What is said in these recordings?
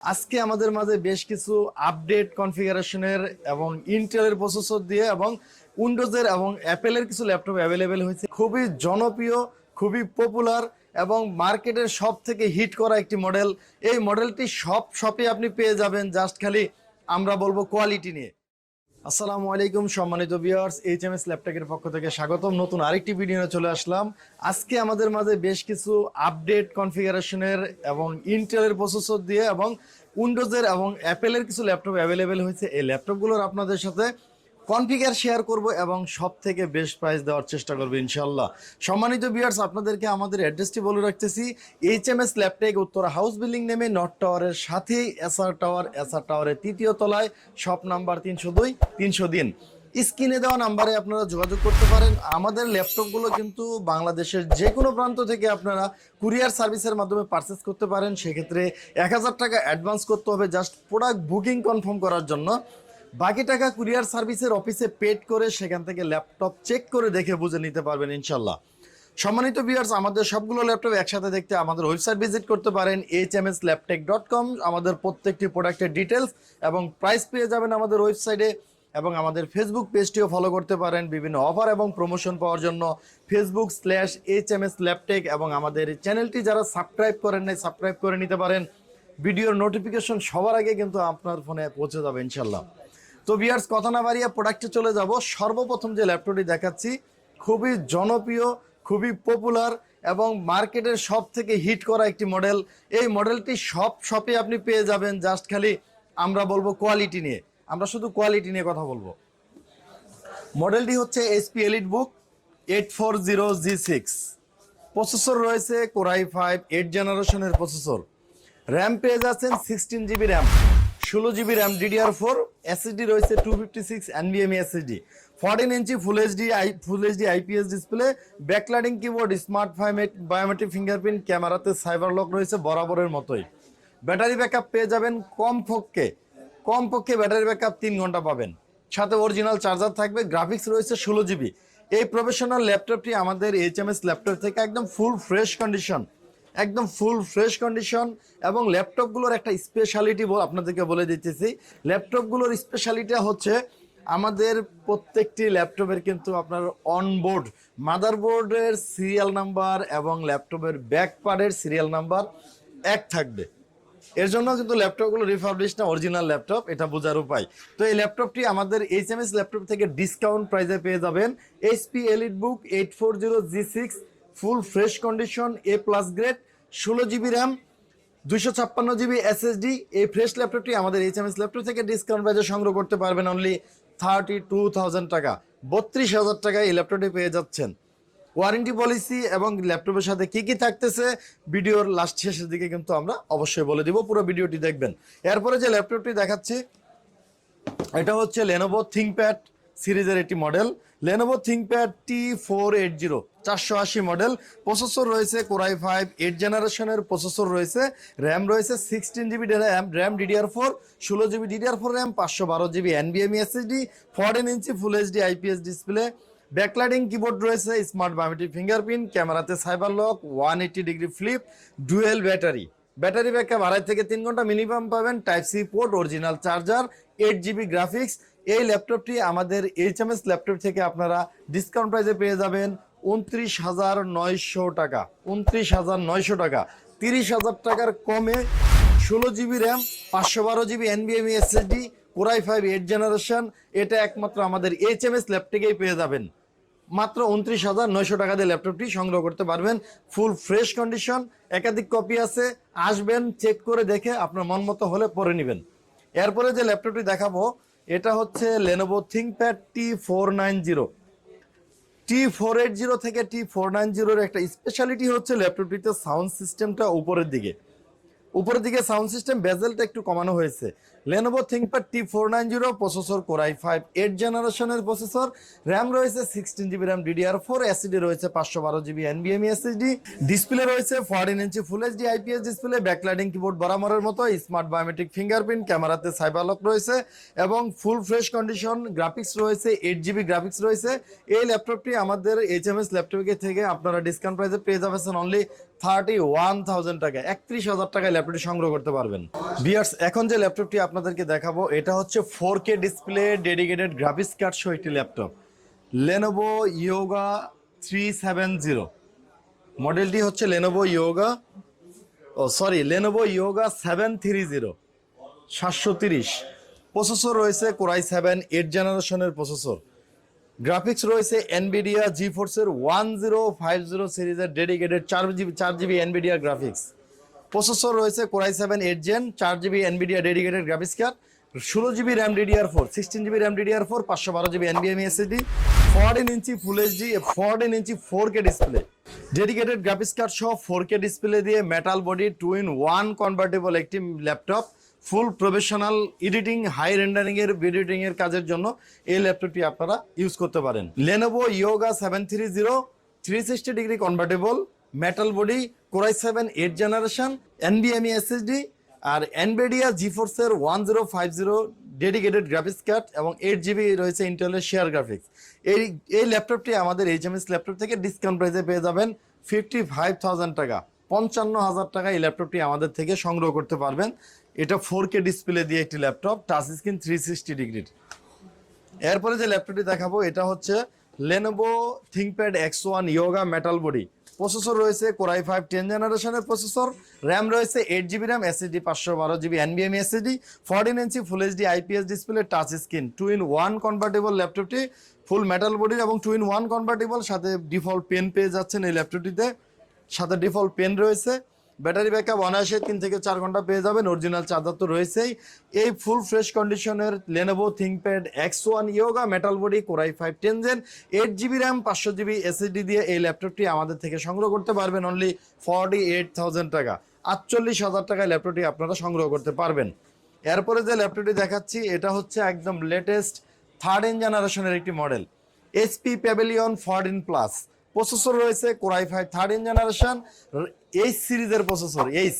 আজকে আমাদের মাঝে বেশ কিছু আপডেট কনফিগারেশনের এবং ইন্টেলের প্রসেসর দিয়ে এবং উইন্ডোজের এবং অ্যাপেলের কিছু ল্যাপটপ অ্যাভেলেবেল হয়েছে। খুবই জনপ্রিয়, খুবই পপুলার এবং মার্কেটের সব থেকে হিট করা একটি মডেল এই মডেলটি সব শপে আপনি পেয়ে যাবেন। জাস্ট খালি আমরা বলব কোয়ালিটি নিয়ে। আসসালামু আলাইকুম, সম্মানিত ভিউয়ার্স এইচ এম এস ল্যাপটপের পক্ষ থেকে স্বাগতম। নতুন আরেকটি ভিডিও চলে আসলাম। আজকে আমাদের মাঝে বেশ কিছু আপডেট কনফিগারেশনের এবং ইন্টেলের প্রসেসর দিয়ে এবং উইন্ডোজের এবং অ্যাপেলের কিছু ল্যাপটপ অ্যাভেলেবেল হয়েছে। এই ল্যাপটপগুলোর আপনাদের সাথে কনফিগার শেয়ার করব এবং সব থেকে বেস্ট প্রাইস দেওয়ার চেষ্টা করব ইনশাল্লাহ সম্মানিত বিয়ার্স আপনাদেরকে আমাদের অ্যাড্রেসটি বলে রাখতেছি। H M S Laptech Uttara house building নেমে নর্থ টাওয়ারের সাথেই এসআর টাওয়ার এসআর টাওয়ারের তৃতীয় তলায় শপ নাম্বার তিনশো দুই, তিনশো দিন। স্ক্রিনে দেওয়া নাম্বারে আপনারা যোগাযোগ করতে পারেন। আমাদের ল্যাপটপগুলো কিন্তু বাংলাদেশের যে কোনো প্রান্ত থেকে আপনারা কুরিয়ার সার্ভিসের মাধ্যমে পারচেস করতে পারেন। সেক্ষেত্রে এক হাজার টাকা অ্যাডভান্স করতে হবে জাস্ট প্রোডাক্ট বুকিং কনফার্ম করার জন্য। বাকি টাকা কুরিয়ার সার্ভিসের অফিসে পেড করে সেখান থেকে ল্যাপটপ চেক করে দেখে বুঝে নিতে পারবেন ইনশাল্লাহ সম্মানিত ভিউয়ার্স আমাদের সবগুলো ল্যাপটপ একসাথে দেখতে আমাদের ওয়েবসাইট ভিজিট করতে পারেন H M Laptech dot com আমাদের প্রত্যেকটি প্রোডাক্টের ডিটেলস এবং প্রাইস পেয়ে যাবেন আমাদের ওয়েবসাইটে এবং আমাদের ফেসবুক পেজটিও ফলো করতে পারেন, বিভিন্ন অফার এবং প্রমোশন পাওয়ার জন্য Facebook slash H M S Laptech এবং আমাদের চ্যানেলটি যারা সাবস্ক্রাইব করেন নাই সাবস্ক্রাইব করে নিতে পারেন। ভিডিওর নোটিফিকেশন সবার আগে কিন্তু আপনার ফোনে পৌঁছে যাবে ইনশাল্লাহ তো বিয়ার্স কথা না বাড়িয়ে প্রোডাক্টে চলে যাব। সর্বপ্রথম যে ল্যাপটপটি দেখাচ্ছি, খুবই জনপ্রিয়, খুবই পপুলার এবং মার্কেটের সব থেকে হিট করা একটি মডেল এই মডেলটি সব শপে আপনি পেয়ে যাবেন জাস্ট খালি আমরা বলব কোয়ালিটি নিয়ে। আমরা শুধু কোয়ালিটি নিয়ে কথা বলব। মডেলটি হচ্ছে SP EliteBook eight four zero G six processor রয়েছে কোরাই ফাইভ এইট জেনারেশনের প্রসেসর র্যাম পেয়ে যাচ্ছেন সিক্সটিন জিবি র্যাম ষোলো GB RAM DDR four SSD রয়েছে two fifty six এনবিএমই SSD fourteen inch full HD I full HD IPS display backlighting keyboard smart ফাইমেট biometric fingerprint ক্যামেরাতে cyber lock রয়েছে বরাবরের মতোই। Battery backup পেয়ে যাবেন কম পক্ষে কম পক্ষে ব্যাটারি ব্যাকআপ তিন ঘণ্টা পাবেন। সাথে অরিজিনাল চার্জার থাকবে গ্রাফিক্স রয়েছে ষোলো জিবি। এই প্রফেশনাল ল্যাপটপটি আমাদের এইচ এম এস ল্যাপটপ থেকে একদম ফুল ফ্রেশ কন্ডিশন একদম ফুল ফ্রেশ কন্ডিশন এবং ল্যাপটপগুলোর একটা স্পেশালিটি আপনাদেরকে বলে দিতেছি। ল্যাপটপগুলোর স্পেশালিটি হচ্ছে আমাদের প্রত্যেকটি ল্যাপটপের কিন্তু আপনার অনবোর্ড মাদারবোর্ডের সিরিয়াল নাম্বার এবং ল্যাপটপের ব্যাক পার্টের সিরিয়াল নাম্বার এক থাকবে। এর জন্য কিন্তু ল্যাপটপগুলো রিফাবলিশ না অরিজিনাল ল্যাপটপ এটা বোঝার উপায়। তো এই ল্যাপটপটি আমাদের এইচ এম এস ল্যাপটপ থেকে ডিসকাউন্ট প্রাইসে পেয়ে যাবেন। HP EliteBook eight four zero G six full fresh condition A plus grade ষোলো জিবি র্যাম দুশো ছাপ্পান্ন জিবি এসএসডি এই ফ্রেশ ল্যাপটপটি আমাদের এইচ এম এস ল্যাপটপ থেকে ডিসকাউন্ট প্রাইসে সংগ্রহ করতে পারবেন অনলি থার্টি টু থাউজেন্ড টাকা। বত্রিশ হাজার টাকায় এই ল্যাপটপটি পেয়ে যাচ্ছেন। ওয়ারেন্টি পলিসি এবং ল্যাপটপের সাথে কি কি থাকতেছে, ভিডিওর লাস্ট শেষের দিকে কিন্তু আমরা অবশ্যই বলে দিব, পুরো ভিডিওটি দেখবেন। এরপরে যে ল্যাপটপটি দেখাচ্ছি, এটা হচ্ছে লেনোভো থিঙ্কপ্যাড সিরিজের একটি model Lenovo ThinkPad T four eight zero চারশো আশি মডেল প্রসেসর রয়েছে কোরাই ফাইভ এইট জেনারেশনের প্রসেসর রয়েছে র্যাম রয়েছে sixteen GB RAM RAM DDR four ষোলো জিবি ডিডিআর ফোর র্যাম পাঁচশো বারো GB এনবিএমই SSD fourteen inch full HD IPS display backlighting keyboard রয়েছে স্মার্ট বায়োমেট্রিক ফিঙ্গারপ্রিন্ট ক্যামেরাতে cyber lock one eighty degree flip dual battery battery backup আড়াই থেকে তিন ঘণ্টা minimum পাবেন type C port original charger eight GB graphics এই ল্যাপটপটি আমাদের এইচ এম এস ল্যাপটপ থেকে আপনারা ডিসকাউন্ট প্রাইসে পেয়ে যাবেন উনত্রিশ হাজার নয়শো টাকা। উনত্রিশ হাজার নয়শো টাকা। তিরিশ হাজার টাকার কমে ষোলো জিবি র্যাম, পাঁচশো বারো GB এনবিএমই SSD core i five eight generation এটা একমাত্র আমাদের এইচ এম এস ল্যাপটপেই পেয়ে যাবেন। মাত্র উনত্রিশ হাজার নয়শো টাকা দিয়ে ল্যাপটপটি সংগ্রহ করতে পারবেন। ফুল ফ্রেশ কন্ডিশন একাধিক কপি আছে। আসবেন চেক করে দেখে আপনার মন মতো হলে পরে নেবেন। এরপরে যে ল্যাপটপটি দেখাবো এটা হচ্ছে Lenovo ThinkPad T four nine zero T four eight zero থেকে টি ফোর নাইন জিরোর একটা স্পেশালিটি হচ্ছে ল্যাপটপটিতে সাউন্ড সিস্টেমটা উপরের দিকে। উপরের দিকে সাউন্ড সিস্টেম বেজেলটা একটু কমানো হয়েছে। Lenovo ThinkPad T four nine zero processor core i five eight জেনারেশনের প্রসেসর র্যাম রয়েছে sixteen GB RAM DDR four SSD রয়েছে পাঁচশো বারো জিবি এনবিএমই এসএসডি ডিসপ্লে রয়েছে fourteen inch full HD IPS display backlighting keyboard বরাবরের মতো স্মার্ট বায়োমেট্রিক ফিঙ্গারপ্রিন্ট ক্যামেরাতে সাইবার লক রয়েছে, এবং ফুল ফ্রেশ কন্ডিশন গ্রাফিক্স রয়েছে এইট জিবি গ্রাফিক্স রয়েছে। এই ল্যাপটপটি আমাদের এইচ এম এস ল্যাপটপকে থেকে আপনারা ডিসকাউন্ট প্রাইসে পেয়ে যাবেন অনলি থার্টি ওয়ান থাউজেন্ড টাকা একত্রিশ হাজার টাকায় ল্যাপটপটি সংগ্রহ করতে পারবেন। বিয়ার্স এখন যে ল্যাপটপটি আপনাদেরকে দেখাবো, এটা হচ্ছে four K display dedicated graphics card সহ একটি laptop Lenovo Yoga three seven zero মডেলটি হচ্ছে Lenovo Yoga oh sorry Lenovo Yoga seven three zero সাতশো তিরিশ। প্রসেসর রয়েছে কোরাই সেভেন এইট জেনারেশনের প্রসেসর গ্রাফিক্স রয়েছে এনবিডিয়া জি ফোর্সের ওয়ান জিরো ফাইভ জিরো সিরিজের ডেডিকেটেড চার জিবি চার জিবি এনবিডিয়া গ্রাফিক্স প্রসেসর রয়েছে core i seven eight gen, চার GB Nvidia dedicated graphics card ষোলো GB RAM DDR four sixteen GB RAM DDR four পাঁচশো বারো GB এনবিএমই SSD fourteen inch full HD fourteen inch four K display dedicated graphics card সহ four K display দিয়ে metal body two in one convertible একটি laptop full professional editing high rendering এর editing এর কাজের জন্য এই ল্যাপটপটি আপনারা ইউজ করতে পারেন। Lenovo Yoga seven three zero three sixty degree convertible metal body core i seven eight generation এনবিএমই SSD আর Nvidia জিফোর্সের one zero five zero dedicated graphics card এবং এইট জিবি রয়েছে ইন্টেলের শেয়ার গ্রাফিক্স এই এই ল্যাপটপটি আমাদের এইচএমএস ল্যাপটপ থেকে discount প্রাইসে পেয়ে যাবেন ফিফটি ফাইভ থাউজেন্ড টাকা। পঞ্চান্ন হাজার টাকা এই ল্যাপটপটি আমাদের থেকে সংগ্রহ করতে পারবেন। এটা ফোর কে ডিসপ্লে দিয়ে একটি laptop touch screen three sixty ডিগ্রির এরপরে যে ল্যাপটপটি দেখাবো, এটা হচ্ছে Lenovo ThinkPad X one Yoga metal body processor রয়েছে কোরাই ফাইভ টেন জেনারেশনের প্রসেসর র্যাম রয়েছে এইট জিবি র্যাম এসএসডি পাঁচশো বারো GB এনবিএম SSD fourteen inch full HD IPS display touch screen two in one convertible ল্যাপটপটি full metal বডির এবং two in one convertible সাথে default pen পেয়ে যাচ্ছেন এই ল্যাপটপটিতে সাথে ডিফল্ট পেন রয়েছে। ব্যাটারি ব্যাকআপ অনায়াসে তিন থেকে চার ঘণ্টা পেয়ে যাবেন। অরিজিনাল চার্জার তো রয়েছেই। এই ফুল ফ্রেশ কন্ডিশনের Lenovo ThinkPad X one Yoga metal body core i five ten gen eight GB RAM পাঁচশো জিবি এসএসডি দিয়ে এই ল্যাপটপটি আমাদের থেকে সংগ্রহ করতে পারবেন অনলি ফর্টি এইট থাউজেন্ড টাকা। আটচল্লিশ হাজার টাকায় ল্যাপটপটি আপনারা সংগ্রহ করতে পারবেন। এরপরে যে ল্যাপটপটি দেখাচ্ছি, এটা হচ্ছে একদম লেটেস্ট থার্ড এন জেনারেশনের একটি model HP pavilion fourteen plus processor রয়েছে core i five in generation H সিরিজের processor H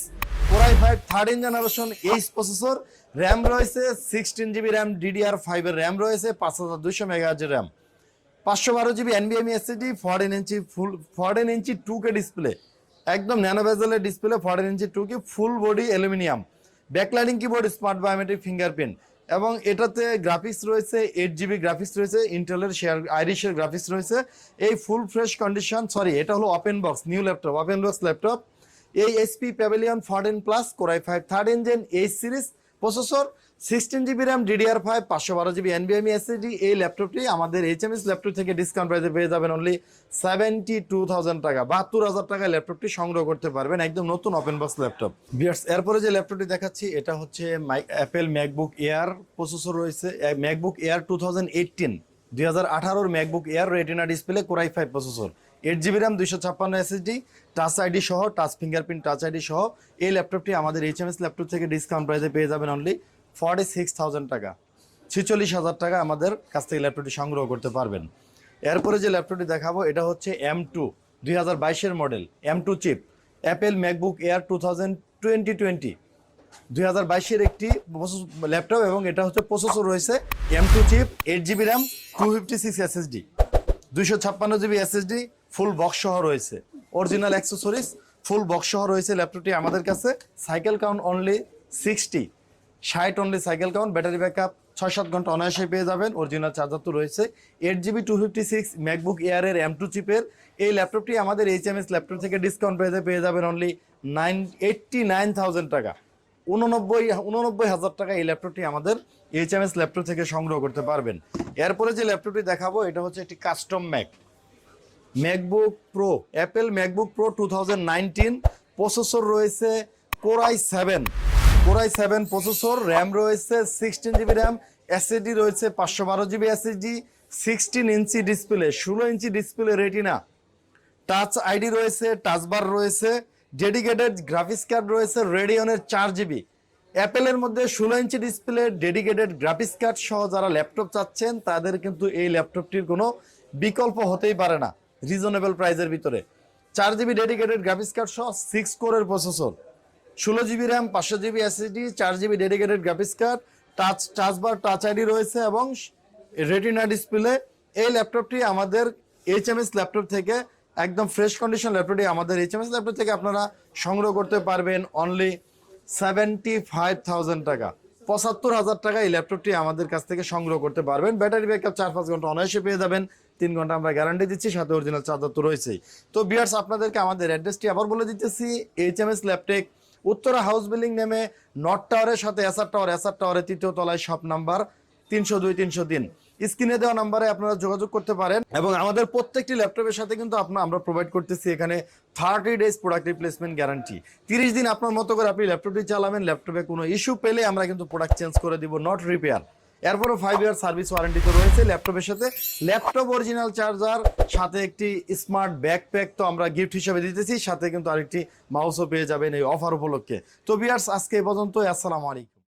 core i five in generation H processor RAM রয়েছে সিক্সটিন জিবি র্যাম ডিডিআর ফাইভের র্যাম রয়েছে, পাঁচ হাজার দুশো মেগাহাজের র্যাম পাঁচশো বারো GB এনবিএমই SSD fourteen inch full fourteen inch two K display একদম nano ভেজেলের display fourteen inch two K full body aluminium backlighting keyboard smart biometric fingerprint এবং এটাতে গ্রাফিক্স রয়েছে এইট জিবি গ্রাফিক্স রয়েছে ইন্টেলের শেয়ার আইরিশের গ্রাফিক্স রয়েছে। এই ফুল ফ্রেশ কন্ডিশন সরি এটা হলো open box new laptop open box laptop এই HP Pavilion fourteen plus core i five third in gen H series processor sixteen GB RAM DDR five পাঁচশো বারো GB এনবিএমই SSD এই ল্যাপটপটি আমাদের HMS laptop থেকে ডিসকাউন্ট প্রাইসে পেয়ে যাবেন অনলি সেভেন্টি টু থাউজেন্ড টাকা। বাহাত্তর হাজার টাকায় ল্যাপটপটি সংগ্রহ করতে পারবেন একদম নতুন ওপেন বক্স ল্যাপটপ। বিয়ার্স এরপরে যে ল্যাপটপটি দেখাচ্ছি, এটা হচ্ছে my Apple MacBook Air processor রয়েছে। MacBook Air two thousand eighteen দুই হাজার আঠারোর MacBook Air Retina display core i five processor eight GB RAM, দুইশো ছাপ্পান্ন এসএসডি টাচ আইডি সহ টাচ ফিঙ্গারপ্রিন্ট টাচ আইডি সহ, এই ল্যাপটপটি আমাদের এইচএমএস ল্যাপটপ থেকে ডিসকাউন্ট প্রাইসে পেয়ে যাবেন অনলি ফর্টি সিক্স থাউজেন্ড টাকা। ছেচল্লিশ হাজার টাকা আমাদের কাছ থেকে ল্যাপটপটি সংগ্রহ করতে পারবেন। এরপরে যে ল্যাপটপটি দেখাবো, এটা হচ্ছে এম টু দুই হাজার বাইশের model M two chip Apple MacBook Air two thousand twenty twenty দুই হাজার বাইশের একটি ল্যাপটপ এবং এটা হচ্ছে প্রসেসর রয়েছে M two chip eight GB RAM two fifty six SSD দুইশো ছাপ্পান্ন জিবি এসএসডি ফুল বক্স সহ রয়েছে। অরিজিনাল অ্যাক্সেসরিজ ফুল বক্স সহ রয়েছে ল্যাপটপটি আমাদের কাছে সাইকেল কাউন্ট অনলি সিক্সটি ষাট only cycle count battery backup ছয় সাত ঘণ্টা অনায়াসে পেয়ে যাবেন। অরিজিনাল চার্জার তো রয়েছে। Eight GB two fifty six MacBook এয়ারের M two চিপের এই ল্যাপটপটি আমাদের এইচ এম এস ল্যাপটপ থেকে ডিসকাউন্ট পেয়ে পেয়ে যাবেন only nine eighty nine thousand টাকা। উননব্বই উননব্বই হাজার টাকা এই ল্যাপটপটি আমাদের এইচ এম এস ল্যাপটপ থেকে সংগ্রহ করতে পারবেন। এরপরে যে ল্যাপটপটি দেখাবো, এটা হচ্ছে একটি custom Mac MacBook Pro Apple MacBook Pro two thousand nineteen processor রয়েছে core i seven core i seven processor RAM রয়েছে সিক্সটিন জিবি র্যাম এসএসডি রয়েছে পাঁচশো বারো GB SSD sixteen inch display ষোলো inch display Retina touch ID রয়েছে touch bar রয়েছে dedicated graphics card রয়েছে রেডিয়নের চার জিবি অ্যাপেলের মধ্যে ষোলো inch display dedicated graphics card সহ যারা ল্যাপটপ চাচ্ছেন, তাদের কিন্তু এই ল্যাপটপটির কোনো বিকল্প হতেই পারে না রিজনেবল প্রাইজের ভিতরে। চার জিবি ডেডিকেটেড গ্রাফিক্স কার্ড সহ সিক্স কোরের প্রসেসর ষোলো জিবি র্যাম, পাঁচশো জিবি এসএসডি চার GB dedicated graphics card touch bar touch ID রয়েছে এবং রেটিনা ডিসপ্লে এই ল্যাপটপটি আমাদের এইচ এম এস ল্যাপটপ থেকে, একদম ফ্রেশ কন্ডিশন ল্যাপটপটি আমাদের এইচএমএস ল্যাপটপ থেকে আপনারা সংগ্রহ করতে পারবেন অনলি সেভেন্টি ফাইভ থাউজেন্ড টাকা। পঁচাত্তর হাজার টাকা এই ল্যাপটপটি আমাদের কাছ থেকে সংগ্রহ করতে পারবেন। ব্যাটারি ব্যাকআপ চার পাঁচ ঘণ্টা অনায়াসে পেয়ে যাবেন। তিন ঘণ্টা আমরা গ্যারান্টি দিচ্ছি, সাথে অরিজিনাল চার্জার তো রয়েছেই। তো বিয়ার্স আপনাদেরকে আমাদের অ্যাড্রেসটি আবার বলে দিতেছি H M S Laptech Uttara house building নেমে নর্থ টাওয়ারের সাথে এসআর টাওয়ার এসআর টাওয়ারের তৃতীয় তলায় শপ নাম্বার তিনশো দুই, তিনশো তিন। স্ক্রিনে দেওয়া নাম্বারে আপনারা যোগাযোগ করতে পারেন এবং আমাদের প্রত্যেকটি ল্যাপটপের সাথে কিন্তু আপনার আমরা প্রোভাইড করতেছি এখানে thirty days product replacement guarantee তিরিশ দিন আপনার মতো করে আপনি ল্যাপটপটি চালাবেন, ল্যাপটপে কোনো ইস্যু পেলে আমরা কিন্তু প্রোডাক্ট চেঞ্জ করে দিব নট রিপেয়ার এরপরও ফাইভ ইয়ার সার্ভিস ওয়ারেন্টি তো রয়েছে ল্যাপটপের সাথে। ল্যাপটপ অরিজিনাল চার্জার সাথে একটি স্মার্ট ব্যাকপ্যাক তো আমরা গিফট হিসেবে দিতেছি, সাথে কিন্তু আরেকটি মাউসও পেয়ে যাবেন এই অফার উপলক্ষে। তো বিয়ার্স আজকে এ পর্যন্ত আসসালামু আলাইকুম।